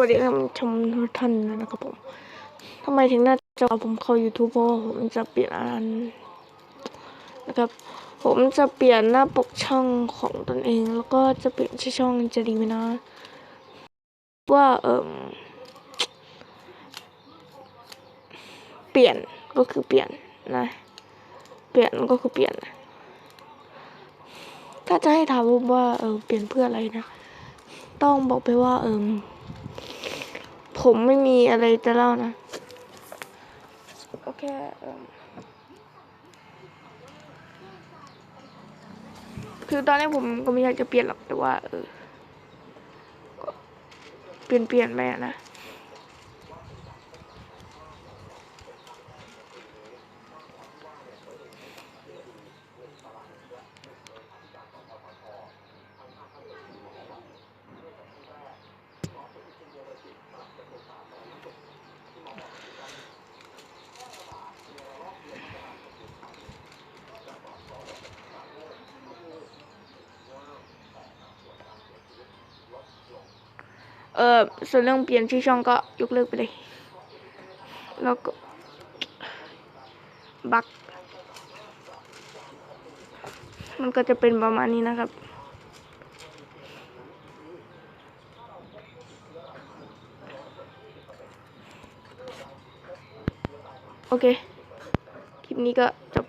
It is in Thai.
วัสดีท่านชมทุกท่านนะครับผมทำไมถึงหน่าจอผมเข้า YouTube เพราะผมจะเปลี่ยนอันนะครับ ผมจะเปลี่ยนหน้าปกช่องของตนเอง แล้วก็จะเปลี่ยนชื่อช่องจะดีไหมนะ ว่าเอิมเปลี่ยนก็คือเปลี่ยนนะ เปลี่ยนก็คือเปลี่ยนนะถ้าจะให้ถามว่าเออเปลี่ยนเพื่ออะไรนะ ต้องบอกไปว่าเอิม ผมไม่มีอะไรจะเล่านะ โอเคเอิ่มคือตอนแรกผมก็ไม่อยากจะเปลี่ยนหรอกแต่ว่า เออเปลี่ยนเปลี่ยนไปอะนะ เออส่วนเรื่องเปลี่ยนชื่อช่องก็ยกเลิกไปเลย แล้วก็บักมันก็จะเป็นประมาณนี้นะครับ โอเค คลิปนี้ก็จบ